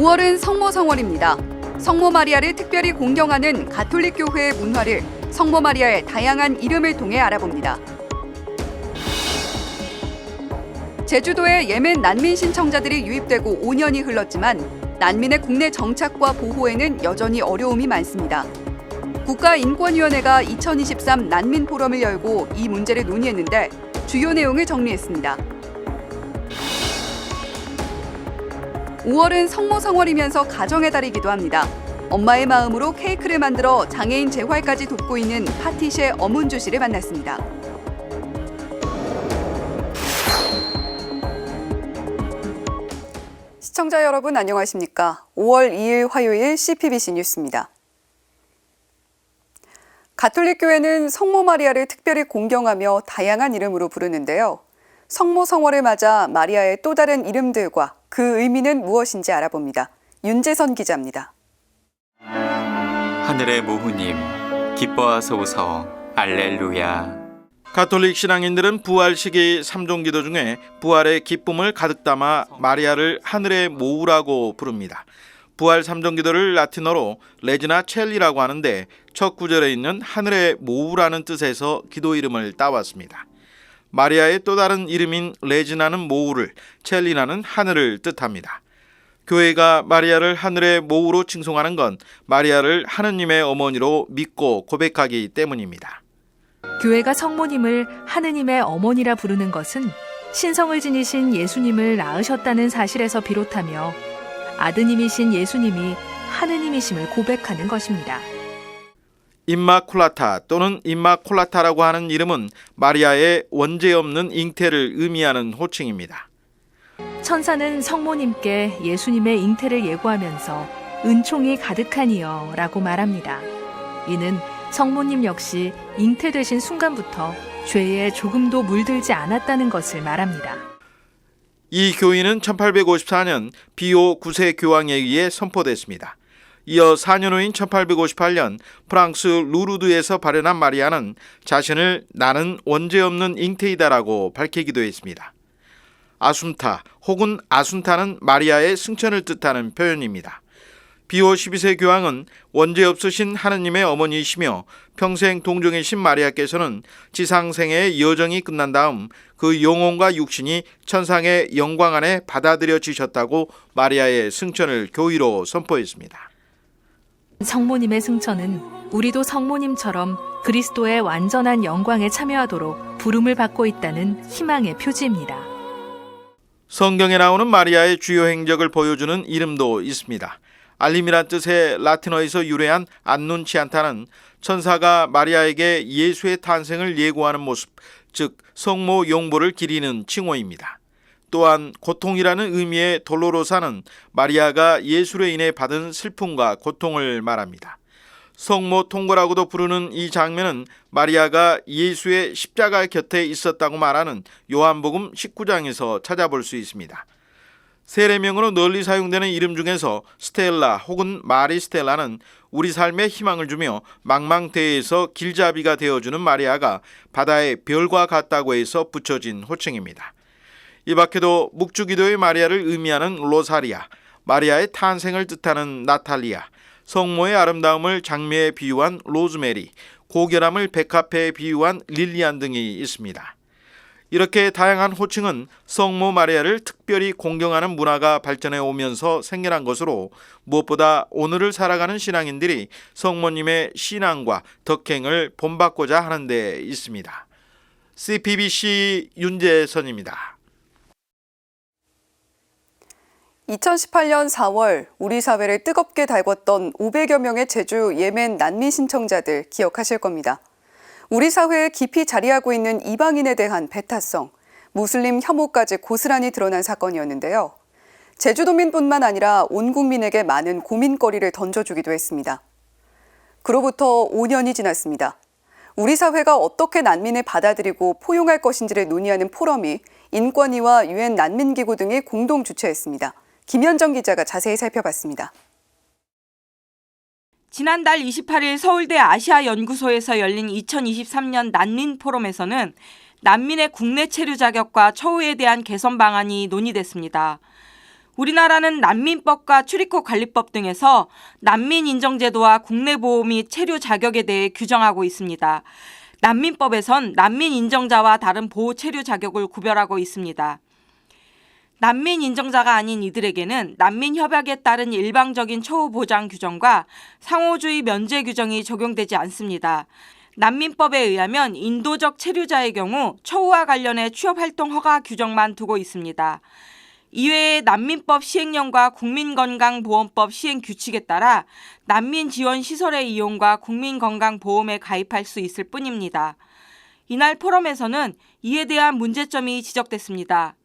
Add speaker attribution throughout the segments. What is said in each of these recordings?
Speaker 1: 5월은 성모 성월입니다. 성모 마리아를 특별히 공경하는 가톨릭 교회의 문화를 성모 마리아의 다양한 이름을 통해 알아봅니다. 제주도에 예멘 난민 신청자들이 유입되고 5년이 흘렀지만 난민의 국내 정착과 보호에는 여전히 어려움이 많습니다. 국가인권위원회가 2023 난민 포럼을 열고 이 문제를 논의했는데 주요 내용을 정리했습니다. 5월은 성모성월이면서 가정의 달이기도 합니다. 엄마의 마음으로 케이크를 만들어 장애인 재활까지 돕고 있는 파티셰 어문주 씨를 만났습니다. 시청자 여러분 안녕하십니까? 5월 2일 화요일 CPBC 뉴스입니다. 가톨릭 교회는 성모 마리아를 특별히 공경하며 다양한 이름으로 부르는데요. 성모 성월을 맞아 마리아의 또 다른 이름들과 그 의미는 무엇인지 알아봅니다. 윤재선 기자입니다.
Speaker 2: 하늘의 모후님 기뻐하소서 알렐루야
Speaker 3: 가톨릭 신앙인들은 부활 시기 삼종 기도 중에 부활의 기쁨을 가득 담아 마리아를 하늘의 모우라고 부릅니다. 부활 삼종 기도를 라틴어로 레지나 첼리라고 하는데 첫 구절에 있는 하늘의 모우라는 뜻에서 기도 이름을 따왔습니다. 마리아의 또 다른 이름인 레지나는 모우를, 첼리나는 하늘을 뜻합니다. 교회가 마리아를 하늘의 모우로 칭송하는 건 마리아를 하느님의 어머니로 믿고 고백하기 때문입니다.
Speaker 4: 교회가 성모님을 하느님의 어머니라 부르는 것은 신성을 지니신 예수님을 낳으셨다는 사실에서 비롯하며 아드님이신 예수님이 하느님이심을 고백하는 것입니다.
Speaker 3: 임마쿨라타 또는 임마콜라타라고 하는 이름은 마리아의 원죄 없는 잉태를 의미하는 호칭입니다.
Speaker 4: 천사는 성모님께 예수님의 잉태를 예고하면서 은총이 가득하니요 라고 말합니다. 이는 성모님 역시 잉태되신 순간부터 죄에 조금도 물들지 않았다는 것을 말합니다.
Speaker 3: 이 교인은 1854년 비오 9세 교황에 의해 선포됐습니다. 이어 4년 후인 1858년 프랑스 루르드에서 발현한 마리아는 자신을 나는 원죄 없는 잉태이다라고 밝히기도 했습니다. 아순타 혹은 아순타는 마리아의 승천을 뜻하는 표현입니다. 비오 12세 교황은 원죄 없으신 하느님의 어머니이시며 평생 동정이신 마리아께서는 지상생애의 여정이 끝난 다음 그 영혼과 육신이 천상의 영광 안에 받아들여지셨다고 마리아의 승천을 교의로 선포했습니다.
Speaker 4: 성모님의 승천은 우리도 성모님처럼 그리스도의 완전한 영광에 참여하도록 부름을 받고 있다는 희망의 표지입니다.
Speaker 3: 성경에 나오는 마리아의 주요 행적을 보여주는 이름도 있습니다. 알림이란 뜻의 라틴어에서 유래한 안눈치안타는 천사가 마리아에게 예수의 탄생을 예고하는 모습, 즉 성모 용보를 기리는 칭호입니다. 또한 고통이라는 의미의 돌로로사는 마리아가 예수로 인해 받은 슬픔과 고통을 말합니다. 성모 통고라고도 부르는 이 장면은 마리아가 예수의 십자가 곁에 있었다고 말하는 요한복음 19장에서 찾아볼 수 있습니다. 세례명으로 널리 사용되는 이름 중에서 스텔라 혹은 마리 스텔라는 우리 삶에 희망을 주며 망망대해에서 길잡이가 되어주는 마리아가 바다의 별과 같다고 해서 붙여진 호칭입니다. 이 밖에도 묵주기도의 마리아를 의미하는 로사리아, 마리아의 탄생을 뜻하는 나탈리아, 성모의 아름다움을 장미에 비유한 로즈메리, 고결함을 백합에 비유한 릴리안 등이 있습니다. 이렇게 다양한 호칭은 성모 마리아를 특별히 공경하는 문화가 발전해 오면서 생겨난 것으로 무엇보다 오늘을 살아가는 신앙인들이 성모님의 신앙과 덕행을 본받고자 하는 데 있습니다. CPBC 윤재선입니다.
Speaker 1: 2018년 4월 우리 사회를 뜨겁게 달궜던 500여 명의 제주 예멘 난민 신청자들 기억하실 겁니다. 우리 사회에 깊이 자리하고 있는 이방인에 대한 배타성, 무슬림 혐오까지 고스란히 드러난 사건이었는데요. 제주도민뿐만 아니라 온 국민에게 많은 고민거리를 던져주기도 했습니다. 그로부터 5년이 지났습니다. 우리 사회가 어떻게 난민을 받아들이고 포용할 것인지를 논의하는 포럼이 인권위와 유엔 난민기구 등이 공동 주최했습니다. 김현정 기자가 자세히 살펴봤습니다.
Speaker 5: 지난달 28일 서울대 아시아 연구소에서 열린 2023년 난민 포럼에서는 난민의 국내 체류 자격과 처우에 대한 개선 방안이 논의됐습니다. 우리나라는 난민법과 출입국 관리법 등에서 난민 인정제도와 국내 보호 및 체류 자격에 대해 규정하고 있습니다. 난민법에선 난민 인정자와 다른 보호 체류 자격을 구별하고 있습니다. 난민 인정자가 아닌 이들에게는 난민 협약에 따른 일방적인 처우 보장 규정과 상호주의 면제 규정이 적용되지 않습니다. 난민법에 의하면 인도적 체류자의 경우 처우와 관련해 취업 활동 허가 규정만 두고 있습니다. 이외에 난민법 시행령과 국민건강보험법 시행 규칙에 따라 난민 지원 시설의 이용과 국민건강보험에 가입할 수 있을 뿐입니다. 이날 포럼에서는 이에 대한 문제점이 지적됐습니다.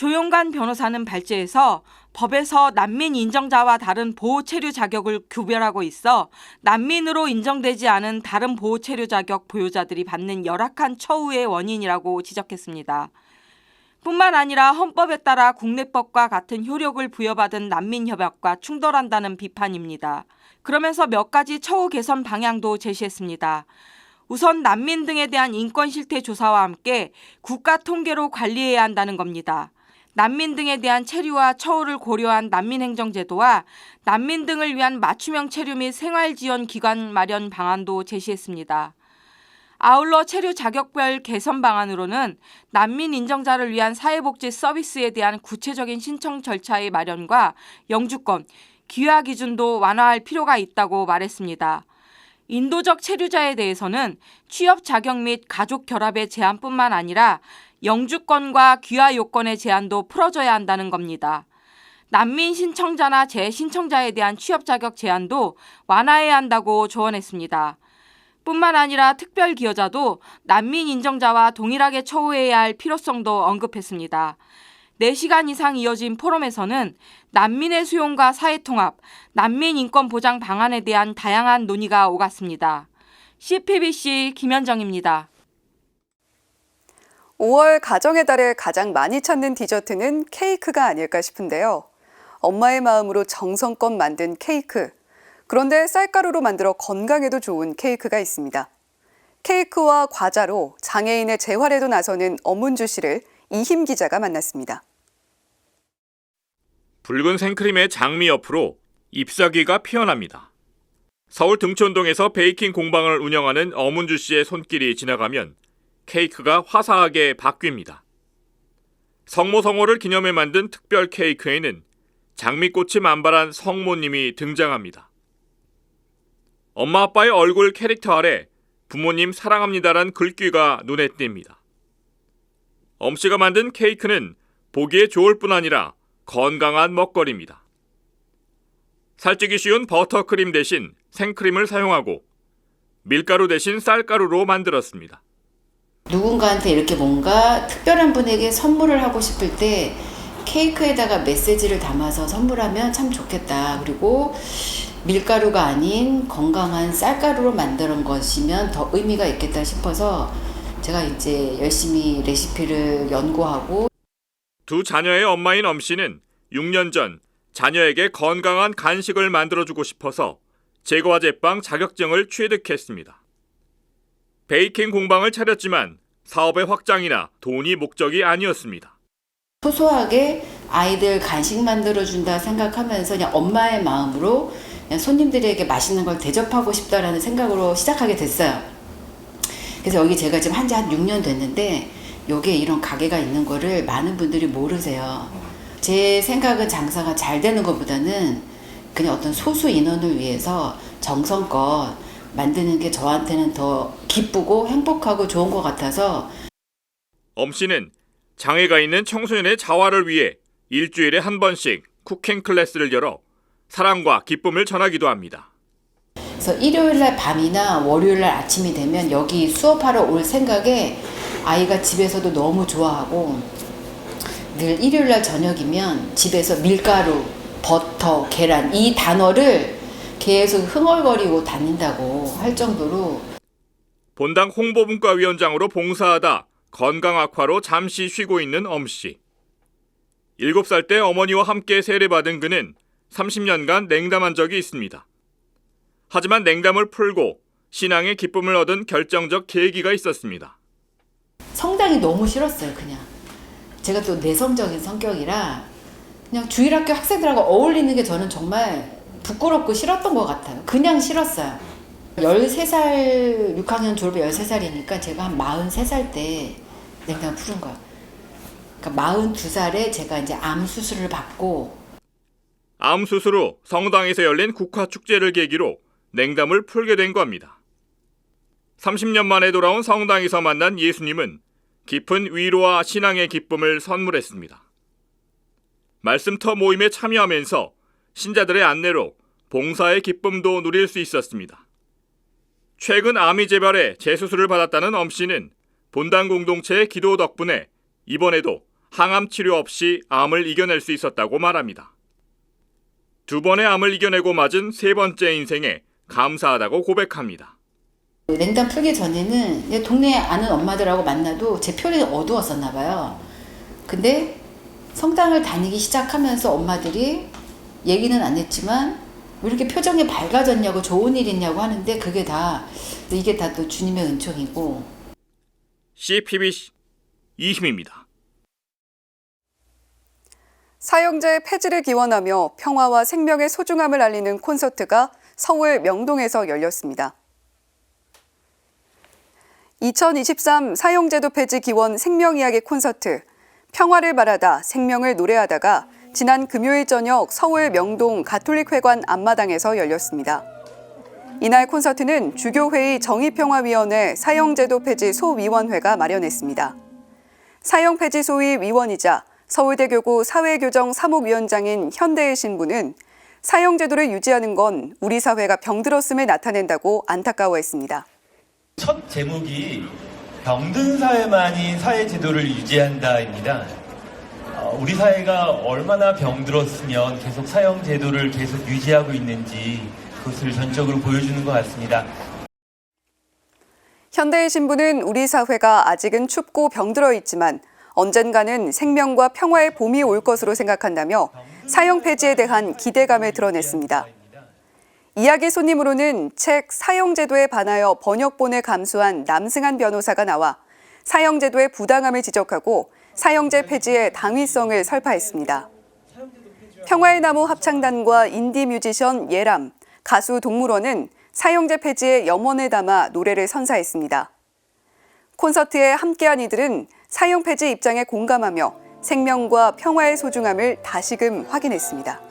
Speaker 5: 조용관 변호사는 발제에서 법에서 난민 인정자와 다른 보호 체류 자격을 구별하고 있어 난민으로 인정되지 않은 다른 보호 체류 자격 보유자들이 받는 열악한 처우의 원인이라고 지적했습니다. 뿐만 아니라 헌법에 따라 국내법과 같은 효력을 부여받은 난민협약과 충돌한다는 비판입니다. 그러면서 몇 가지 처우 개선 방향도 제시했습니다. 우선 난민 등에 대한 인권 실태 조사와 함께 국가 통계로 관리해야 한다는 겁니다. 난민 등에 대한 체류와 처우를 고려한 난민행정제도와 난민 등을 위한 맞춤형 체류 및 생활지원 기관 마련 방안도 제시했습니다. 아울러 체류 자격별 개선 방안으로는 난민 인정자를 위한 사회복지 서비스에 대한 구체적인 신청 절차의 마련과 영주권, 귀화 기준도 완화할 필요가 있다고 말했습니다. 인도적 체류자에 대해서는 취업 자격 및 가족 결합의 제한뿐만 아니라 영주권과 귀화 요건의 제한도 풀어줘야 한다는 겁니다. 난민 신청자나 재신청자에 대한 취업 자격 제한도 완화해야 한다고 조언했습니다. 뿐만 아니라 특별 기여자도 난민 인정자와 동일하게 처우해야 할 필요성도 언급했습니다. 4시간 이상 이어진 포럼에서는 난민의 수용과 사회통합, 난민 인권 보장 방안에 대한 다양한 논의가 오갔습니다. CPBC 김현정입니다.
Speaker 1: 5월 가정의 달에 가장 많이 찾는 디저트는 케이크가 아닐까 싶은데요. 엄마의 마음으로 정성껏 만든 케이크. 그런데 쌀가루로 만들어 건강에도 좋은 케이크가 있습니다. 케이크와 과자로 장애인의 재활에도 나서는 엄은주 씨를 이힘 기자가 만났습니다.
Speaker 6: 붉은 생크림의 장미 옆으로 잎사귀가 피어납니다. 서울 등촌동에서 베이킹 공방을 운영하는 어문주 씨의 손길이 지나가면 케이크가 화사하게 바뀝니다. 성모성호를 기념해 만든 특별 케이크에는 장미꽃이 만발한 성모님이 등장합니다. 엄마 아빠의 얼굴 캐릭터 아래 부모님 사랑합니다란 글귀가 눈에 띕니다. 엄씨가 만든 케이크는 보기에 좋을 뿐 아니라 건강한 먹거리입니다. 살찌기 쉬운 버터크림 대신 생크림을 사용하고 밀가루 대신 쌀가루로 만들었습니다.
Speaker 7: 누군가한테 이렇게 뭔가 특별한 분에게 선물을 하고 싶을 때 케이크에다가 메시지를 담아서 선물하면 참 좋겠다. 그리고 밀가루가 아닌 건강한 쌀가루로 만드는 것이면 더 의미가 있겠다 싶어서 제가 이제 열심히 레시피를 연구하고
Speaker 6: 두 자녀의 엄마인 엄 씨는 6년 전 자녀에게 건강한 간식을 만들어주고 싶어서 제과 제빵 자격증을 취득했습니다. 베이킹 공방을 차렸지만 사업의 확장이나 돈이 목적이 아니었습니다.
Speaker 7: 소소하게 아이들 간식 만들어준다 생각하면서 그냥 엄마의 마음으로 그냥 손님들에게 맛있는 걸 대접하고 싶다라는 생각으로 시작하게 됐어요. 그래서 여기 제가 지금 한지 한 6년 됐는데 요게 이런 가게가 있는 거를 많은 분들이 모르세요. 제 생각은 장사가 잘 되는 것보다는 그냥 어떤 소수 인원을 위해서 정성껏 만드는 게 저한테는 더 기쁘고 행복하고 좋은 것 같아서
Speaker 6: 엄 씨는 장애가 있는 청소년의 자활을 위해 일주일에 한 번씩 쿠킹 클래스를 열어 사랑과 기쁨을 전하기도 합니다.
Speaker 7: 그래서 일요일 날 밤이나 월요일 날 아침이 되면 여기 수업하러 올 생각에 아이가 집에서도 너무 좋아하고 늘 일요일 날 저녁이면 집에서 밀가루, 버터, 계란 이 단어를 계속 흥얼거리고 다닌다고 할 정도로
Speaker 6: 본당 홍보분과 위원장으로 봉사하다 건강 악화로 잠시 쉬고 있는 엄 씨. 7살 때 어머니와 함께 세례받은 그는 30년간 냉담한 적이 있습니다. 하지만 냉담을 풀고 신앙의 기쁨을 얻은 결정적 계기가 있었습니다.
Speaker 7: 성당이 너무 싫었어요 그냥 제가 또 내성적인 성격이라 그냥 주일학교 학생들하고 어울리는 게 저는 정말 부끄럽고 싫었던 것 같아요. 그냥 싫었어요. 13살, 6학년 졸업이 13살이니까 제가 한 43살 때 냉담을 푸른 거예요. 그러니까 42살에 제가 이제 암 수술을 받고
Speaker 6: 암 수술 후 성당에서 열린 국화 축제를 계기로 냉담을 풀게 된 겁니다. 30년 만에 돌아온 성당에서 만난 예수님은 깊은 위로와 신앙의 기쁨을 선물했습니다. 말씀터 모임에 참여하면서 신자들의 안내로 봉사의 기쁨도 누릴 수 있었습니다. 최근 암이 재발해 재수술을 받았다는 엄 씨는 본당 공동체의 기도 덕분에 이번에도 항암 치료 없이 암을 이겨낼 수 있었다고 말합니다. 두 번의 암을 이겨내고 맞은 세 번째 인생에 감사하다고 고백합니다.
Speaker 7: 냉담 풀기 전에는 그냥 동네 아는 엄마들하고 만나도 제 표정이 어두웠었나 봐요. 근데 성당을 다니기 시작하면서 엄마들이 얘기는 안 했지만 왜 이렇게 표정이 밝아졌냐고 좋은 일 있냐고 하는데 그게 다 이게 다 또 주님의 은총이고
Speaker 6: CPBC 이힘입니다.
Speaker 1: 사형제 폐지를 기원하며 평화와 생명의 소중함을 알리는 콘서트가 서울 명동에서 열렸습니다. 2023 사형제도 폐지 기원 생명이야기 콘서트 평화를 바라다 생명을 노래하다가 지난 금요일 저녁 서울 명동 가톨릭회관 앞마당에서 열렸습니다. 이날 콘서트는 주교회의 정의평화위원회 사형제도 폐지 소위원회가 마련했습니다. 사형 폐지 소위 위원이자 서울대교구 사회교정 사무위원장인 현대의 신부는 사형제도를 유지하는 건 우리 사회가 병들었음을 나타낸다고 안타까워했습니다.
Speaker 8: 첫 제목이 병든 사회만이 사회 제도를 유지한다입니다. 어, 우리 사회가 얼마나 병들었으면 계속 사형 제도를 계속 유지하고 있는지 그것을 전적으로 보여주는 것 같습니다.
Speaker 1: 현대의 신부는 우리 사회가 아직은 춥고 병들어 있지만 언젠가는 생명과 평화의 봄이 올 것으로 생각한다며 사형 폐지에 대한 기대감을 드러냈습니다. 이야기 손님으로는 책 사형제도에 반하여 번역본을 감수한 남승한 변호사가 나와 사형제도의 부당함을 지적하고 사형제 폐지의 당위성을 설파했습니다. 평화의 나무 합창단과 인디 뮤지션 예람, 가수 동물원은 사형제 폐지의 염원을 담아 노래를 선사했습니다. 콘서트에 함께한 이들은 사형 폐지 입장에 공감하며 생명과 평화의 소중함을 다시금 확인했습니다.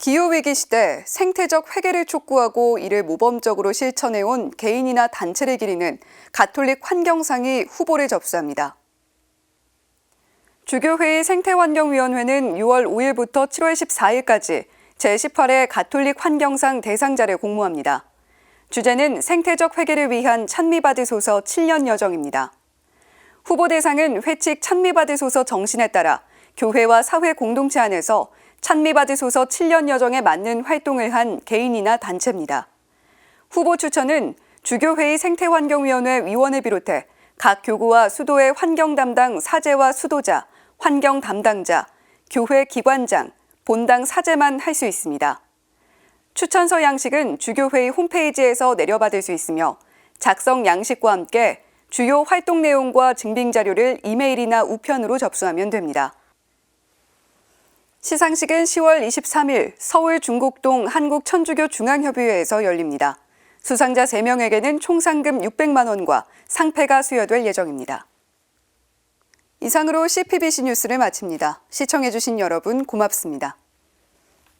Speaker 1: 기후위기 시대 생태적 회개를 촉구하고 이를 모범적으로 실천해온 개인이나 단체를 기리는 가톨릭 환경상이 후보를 접수합니다. 주교회의 생태환경위원회는 6월 5일부터 7월 14일까지 제18회 가톨릭 환경상 대상자를 공모합니다. 주제는 생태적 회개를 위한 찬미받으소서 7년 여정입니다. 후보 대상은 회칙 찬미받으소서 정신에 따라 교회와 사회 공동체 안에서 찬미받으소서 7년 여정에 맞는 활동을 한 개인이나 단체입니다. 후보 추천은 주교회의 생태환경위원회 위원을 비롯해 각 교구와 수도의 환경 담당 사제와 수도자, 환경 담당자, 교회 기관장, 본당 사제만 할 수 있습니다. 추천서 양식은 주교회의 홈페이지에서 내려받을 수 있으며 작성 양식과 함께 주요 활동 내용과 증빙 자료를 이메일이나 우편으로 접수하면 됩니다. 시상식은 10월 23일 서울 중곡동 한국천주교 중앙협의회에서 열립니다. 수상자 3명에게는 총 상금 600만 원과 상패가 수여될 예정입니다. 이상으로 CPBC 뉴스를 마칩니다. 시청해주신 여러분 고맙습니다.